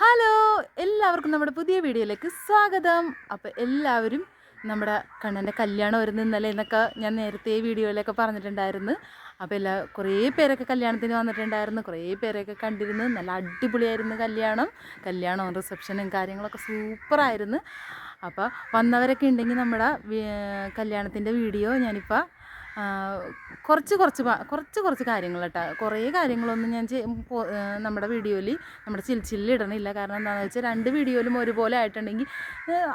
Hello എല്ലാവർക്കും നമ്മുടെ പുതിയ വീഡിയോയിലേക്ക് സ്വാഗതം. അപ്പോൾ എല്ലാവരും നമ്മുടെ കണ്ണന്റെ കല്യാണം വരുന്ന ഇന്നലെ എന്നൊക്കെ ഞാൻ നേരത്തെ വീഡിയോയിലൊക്കെ പറഞ്ഞിട്ടുണ്ടായിരുന്നു. അപ്പോൾ എല്ലാ കുറേ പേരൊക്കെ കല്യാണത്തിന് വന്നിട്ടുണ്ടായിരുന്നു. കുറേ പേരൊക്കെ കണ്ടിരുന്നു. നല്ല അടിപൊളിയായിരുന്നു കല്യാണം. കല്യാണവും റിസപ്ഷനും കാര്യങ്ങളൊക്കെ സൂപ്പറായിരുന്നു. അപ്പോൾ വന്നവരൊക്കെ ഉണ്ടെങ്കിൽ നമ്മുടെ കല്യാണത്തിന്റെ വീഡിയോ ഞാനിപ്പോൾ കുറച്ച് കുറച്ച് കുറച്ച് കുറച്ച് കാര്യങ്ങൾ കേട്ടോ. കുറേ കാര്യങ്ങളൊന്നും ഞാൻ നമ്മുടെ വീഡിയോയിൽ നമ്മുടെ ചിൽച്ചില്ലിൽ ഇടണില്ല. കാരണം എന്താണെന്ന് വെച്ചാൽ രണ്ട് വീഡിയോയിലും ഒരുപോലെ ആയിട്ടുണ്ടെങ്കിൽ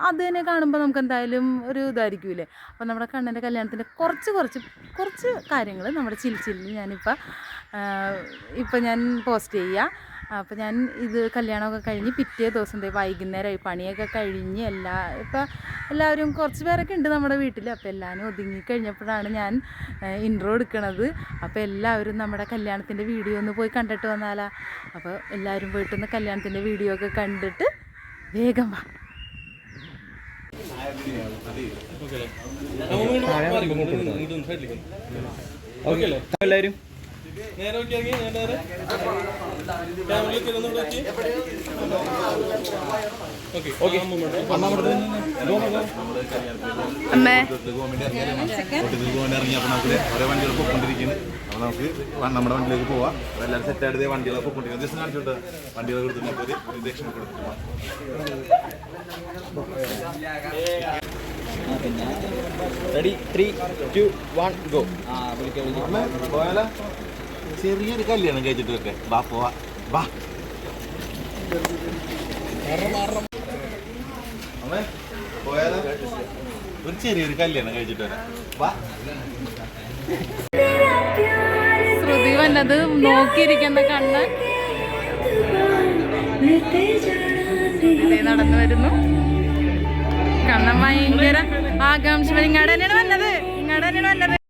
അത് തന്നെ കാണുമ്പോൾ നമുക്ക് എന്തായാലും ഒരു ഇതായിരിക്കൂലേ അപ്പോൾ നമ്മുടെ കണ്ണന്റെ കല്യാണത്തിന്റെ കുറച്ച് കുറച്ച് കുറച്ച് കാര്യങ്ങൾ നമ്മുടെ ചിൽച്ചില്ലിൽ ഞാനിപ്പോൾ ഇപ്പം ഞാൻ പോസ്റ്റ് ചെയ്യുക അപ്പോൾ ഞാൻ ഇത് കല്യാണമൊക്കെ കഴിഞ്ഞ് പിറ്റേ ദിവസം വൈകുന്നേരമായി പണിയൊക്കെ കഴിഞ്ഞ് എല്ലാ ഇപ്പം എല്ലാവരും കുറച്ച് പേരൊക്കെ ഉണ്ട് നമ്മുടെ വീട്ടിൽ അപ്പോൾ എല്ലാവരും ഒതുങ്ങി കഴിഞ്ഞപ്പോഴാണ് ഞാൻ ഇൻട്രോ എടുക്കണത്. അപ്പോൾ എല്ലാവരും നമ്മുടെ കല്യാണത്തിന്റെ വീഡിയോ ഒന്ന് പോയി കണ്ടിട്ട് വന്നാലാ. അപ്പോൾ എല്ലാവരും പോയിട്ടൊന്ന് കല്യാണത്തിന്റെ വീഡിയോ ഒക്കെ കണ്ടിട്ട് വേഗം വാ. എല്ലാവരും നേരെ നോക്കി ഇറങ്ങി നേരെ നേരെ. ക്യാമറയിലേക്ക് ഇതൊന്നും നോക്കി. ഓക്കെ അമ്മേ ഇറങ്ങിയപ്പോൾ നമുക്ക് ഓരോ വണ്ടികൾ പൊക്കൊണ്ടിരിക്കുന്നു അപ്പോൾ നമുക്ക് നമ്മുടെ വണ്ടിയിലേക്ക് പോവാം അപ്പോൾ എല്ലാവരും സെറ്റായിട്ട് വണ്ടികളെ പൊക്കൊണ്ടിരിക്കുന്നു ജസ്റ്റ് കാണിച്ചോട്ട് വണ്ടികൾ കൊടുത്തിട്ട് ഒരു കൊടുത്തിട്ട് ready three two one go ആ വിളിക്കാം പോയാലോ? ചെറിയൊരു കല്യാണം കഴിച്ചിട്ട് വെക്കെ. വാ പോവാ. വാ. ഒരു ചെറിയൊരു കല്യാണം കഴിച്ചിട്ട് വരാം. വാ. ശ്രുതി വന്നത് നോക്കിയിരിക്കുന്ന കണ്ണ് നടന്നു വരുന്നു. കണ്ണൻ ഭയങ്കര ആകാംക്ഷ ഇങ്ങാട് തന്നെയാണ് വന്നത്. ഇങ്ങാട് തന്നെയാണ് വന്നത്.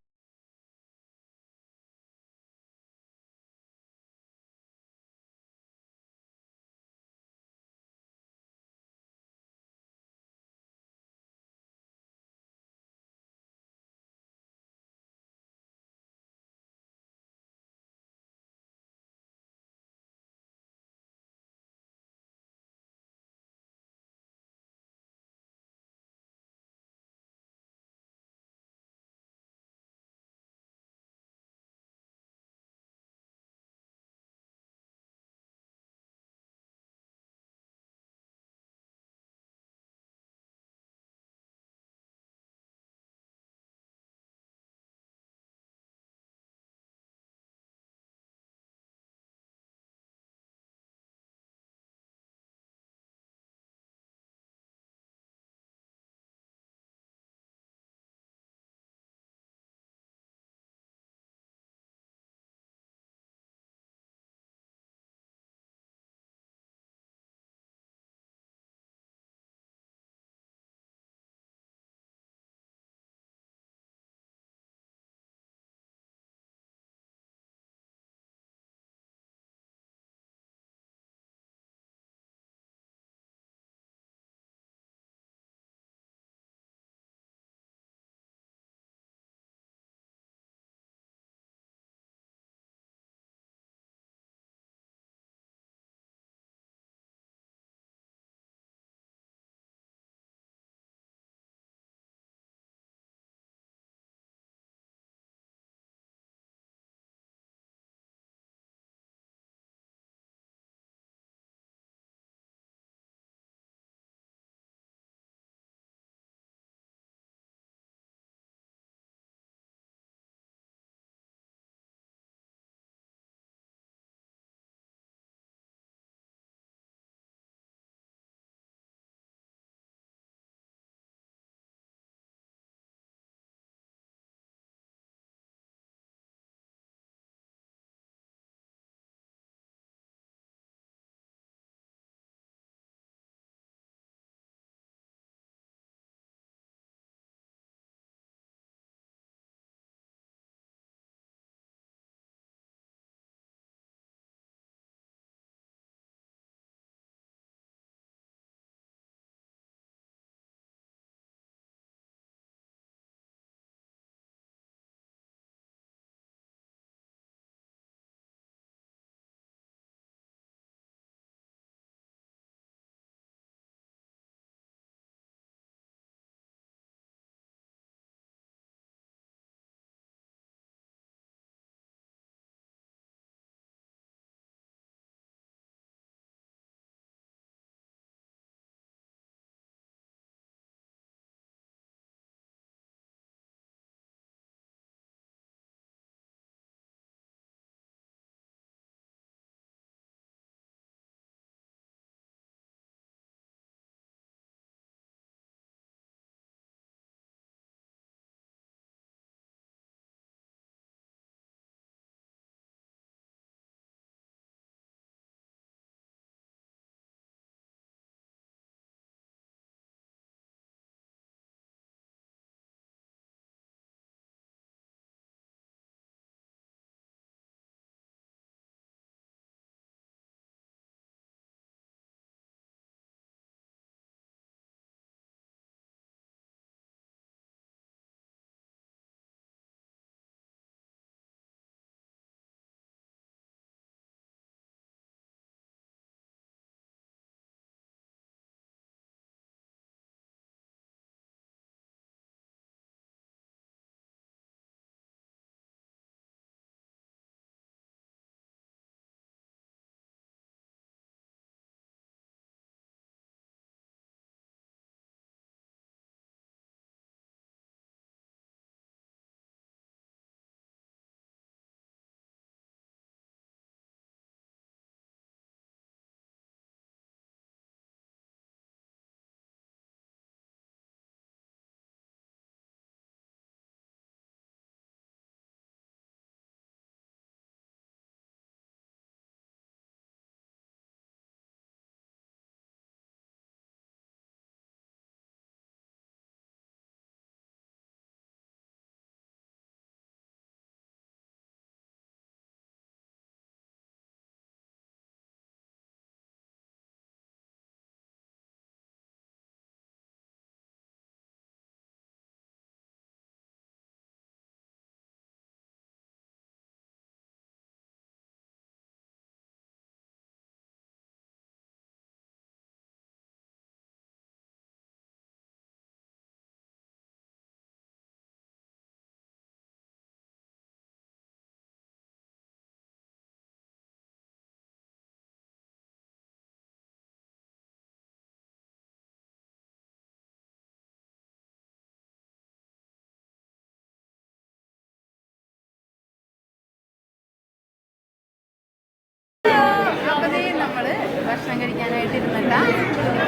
ഭക്ഷണം കഴിക്കാനായിട്ട് ഇരുന്നില്ല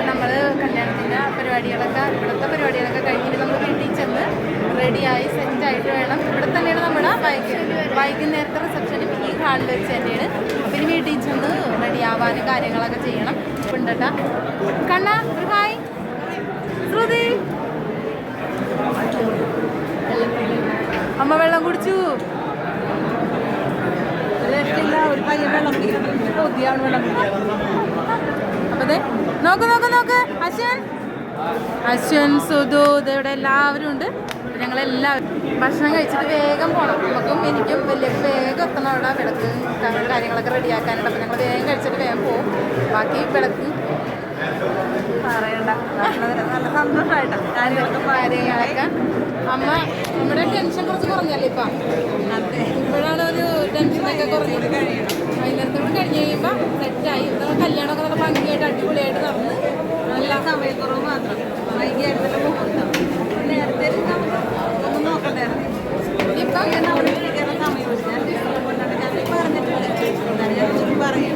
നമ്മൾ കല്യാണത്തിന്റെ പരിപാടികളൊക്കെ ഇവിടുത്തെ പരിപാടികളൊക്കെ കഴിഞ്ഞിട്ട് നമ്മൾ വീട്ടിൽ ചെന്ന് റെഡിയായി സെറ്റായിട്ട് വേണം. ഇവിടെ തന്നെയാണ് നമ്മുടെ വൈകി വൈകുന്നേരത്തെ റിസപ്ഷൻ ഈ ഹാളിൽ വെച്ച് തന്നെയാണ്. അപ്പം ഇനി വീട്ടിൽ ചെന്ന് റെഡി ആവാനും കാര്യങ്ങളൊക്കെ ചെയ്യണം. ഉണ്ടട്ടാ. കണ്ണ ഒരു ഹായ്. ശ്രുതി. അമ്മ വെള്ളം കുടിച്ചു. ഒരു പയ്യൻ വെള്ളം കൊതിയാണ് വെള്ളം അപ്പൊ ദേ, നോക്ക് നോക്ക് നോക്ക്. അശ്വൻ. അശ്വൻ സുധു ഇവിടെ എല്ലാവരും ഉണ്ട്. ഞങ്ങളെല്ലാവരും ഭക്ഷണം കഴിച്ചിട്ട് വേഗം പോകണം നമുക്കും എനിക്കും വലിയ വേഗം എത്തണം അവിടെ വിളക്ക് കാര്യങ്ങളൊക്കെ റെഡിയാക്കാനുണ്ട് അപ്പം ഞങ്ങൾ വേഗം കഴിച്ചിട്ട് വേഗം പോകും ബാക്കി വിളക്ക് പറയണ്ട. നല്ല സന്തോഷമായിട്ടാണ് കാര്യങ്ങളൊക്കെ അമ്മ നമ്മുടെ ടെൻഷൻ കുറച്ച് കുറഞ്ഞല്ലേ ഇപ്പം? ഇപ്പോഴാണ് ഒരു ടെൻഷനൊക്കെ കുറഞ്ഞത്. വൈകുന്നേരത്തോട് കഴിഞ്ഞ് കഴിയുമ്പോൾ സെറ്റായി നമ്മുടെ കല്യാണമൊക്കെ നല്ല ഭംഗിയായിട്ട് അടിപൊളിയായിട്ട് നടന്ന്. നല്ല സമയക്കുറവ് മാത്രം. വൈകിയായിരുന്നല്ലോ മുഹൂർത്തം നേരത്തെ നമുക്ക് ഒന്നും നോക്കണ്ടായിരുന്നു ഇപ്പം നമ്മൾ വിളിക്കുന്ന സമയം വെച്ച് ഞാൻ ഡിസംബർ കൊണ്ടാണ് ഞാൻ പറഞ്ഞിട്ടുണ്ട് എന്താണ് ഞാൻ ചുറ്റി പറയും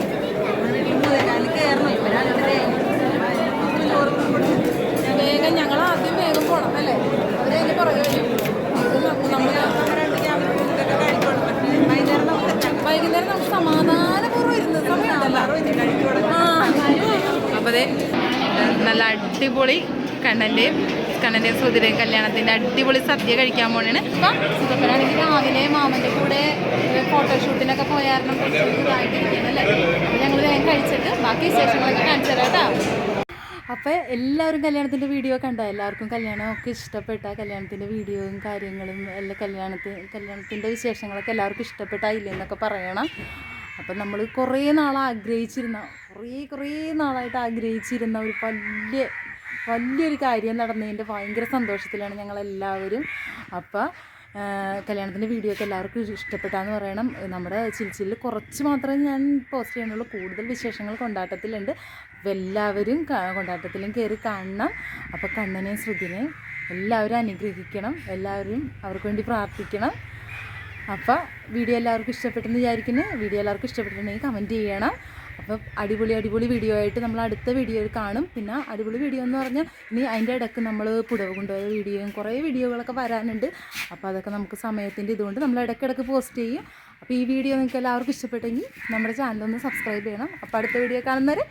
വീട്ടിൽ മുതലാളി കയറണം ഇപ്പം രണ്ടരേ ചോറ് കൊടുത്തു വേഗം ഞങ്ങൾ ആദ്യം വേഗം പോകണം അല്ലേ അത് കഴിഞ്ഞ് പുറകെ വരും നമ്മൾ രണ്ട് ക്യാമറ ഫുഡൊക്കെ കഴിക്കണം പക്ഷേ വൈകുന്നേരം നമുക്ക് എത്താം വൈകുന്നേരം നമുക്ക് സമാധാനപൂർവം ഇരുന്ന് സമയമുണ്ടല്ലോ അപ്പോൾ അതെ നല്ല അടിപൊളി കണ്ണന്റെയും കണ്ണന്റെയും ശ്രുതിയുടെയും കല്യാണത്തിന്റെ അടിപൊളി സദ്യ കഴിക്കാൻ പോണേണ്. അപ്പം സുഖപ്പനാണെങ്കിൽ രാവിലെ മാമന്റെ കൂടെ ഫോട്ടോഷൂട്ടിനൊക്കെ അല്ലേ? അപ്പോൾ ഞങ്ങൾ വേഗം കഴിച്ചിട്ട് ബാക്കി വിശേഷങ്ങളൊക്കെ കാണിച്ചു തരാം കേട്ടോ. അപ്പോൾ എല്ലാവരും കല്യാണത്തിന്റെ വീഡിയോ കണ്ടോ? എല്ലാവർക്കും കല്യാണമൊക്കെ ഇഷ്ടപ്പെട്ട കല്യാണത്തിന്റെ വീഡിയോയും കാര്യങ്ങളും എല്ലാ കല്യാണത്തിന് കല്യാണത്തിന്റെ വിശേഷങ്ങളൊക്കെ എല്ലാവർക്കും ഇഷ്ടപ്പെട്ടായില്ലേ എന്നൊക്കെ പറയണം. അപ്പം നമ്മൾ കുറേ നാൾ ആഗ്രഹിച്ചിരുന്ന കുറേ കുറേ നാളായിട്ട് ആഗ്രഹിച്ചിരുന്ന ഒരു വലിയ വലിയൊരു കാര്യം നടന്നതിന്റെ ഭയങ്കര സന്തോഷത്തിലാണ് ഞങ്ങളെല്ലാവരും. അപ്പോൾ കല്യാണത്തിന്റെ വീഡിയോ ഒക്കെ എല്ലാവർക്കും ഇഷ്ടപ്പെട്ടാന്ന് പറയണം. നമ്മുടെ ചിൽച്ചിലിൽ കുറച്ച് മാത്രമേ ഞാൻ പോസ്റ്റ് ചെയ്യാനുള്ളൂ. കൂടുതൽ വിശേഷങ്ങൾ കൊണ്ടാട്ടത്തിലുണ്ട്. എല്ലാവരും കൊണ്ടാട്ടത്തിലും കയറി കാണണം. അപ്പോൾ കണ്ണനെയും ശ്രുതിനെയും എല്ലാവരും അനുഗ്രഹിക്കണം. എല്ലാവരും അവർക്ക് വേണ്ടി പ്രാർത്ഥിക്കണം. അപ്പോൾ വീഡിയോ എല്ലാവർക്കും ഇഷ്ടപ്പെട്ടെന്ന് വിചാരിക്കുന്നു. വീഡിയോ എല്ലാവർക്കും ഇഷ്ടപ്പെട്ടിട്ടുണ്ടെങ്കിൽ കമന്റ് ചെയ്യണം. അപ്പോൾ അടിപൊളി അടിപൊളി വീഡിയോ ആയിട്ട് നമ്മൾ അടുത്ത വീഡിയോയിൽ കാണും. പിന്നെ അടിപൊളി വീഡിയോ എന്ന് പറഞ്ഞാൽ ഇനി അതിന്റെ ഇടയ്ക്ക് നമ്മൾ പുടവ് കൊണ്ടുപോയ വീഡിയോയും കുറേ വീഡിയോകളൊക്കെ വരാനുണ്ട്. അപ്പോൾ അതൊക്കെ നമുക്ക് സമയത്തിന്റെ ഇതുകൊണ്ട് നമ്മൾ ഇടയ്ക്കിടയ്ക്ക് പോസ്റ്റ് ചെയ്യും. അപ്പോൾ ഈ വീഡിയോ നിങ്ങൾക്ക് എല്ലാവർക്കും ഇഷ്ടപ്പെട്ടെങ്കിൽ നമ്മുടെ ചാനലൊന്ന് സബ്സ്ക്രൈബ് ചെയ്യണം. അപ്പോൾ അടുത്ത വീഡിയോ കാണുന്നവരെ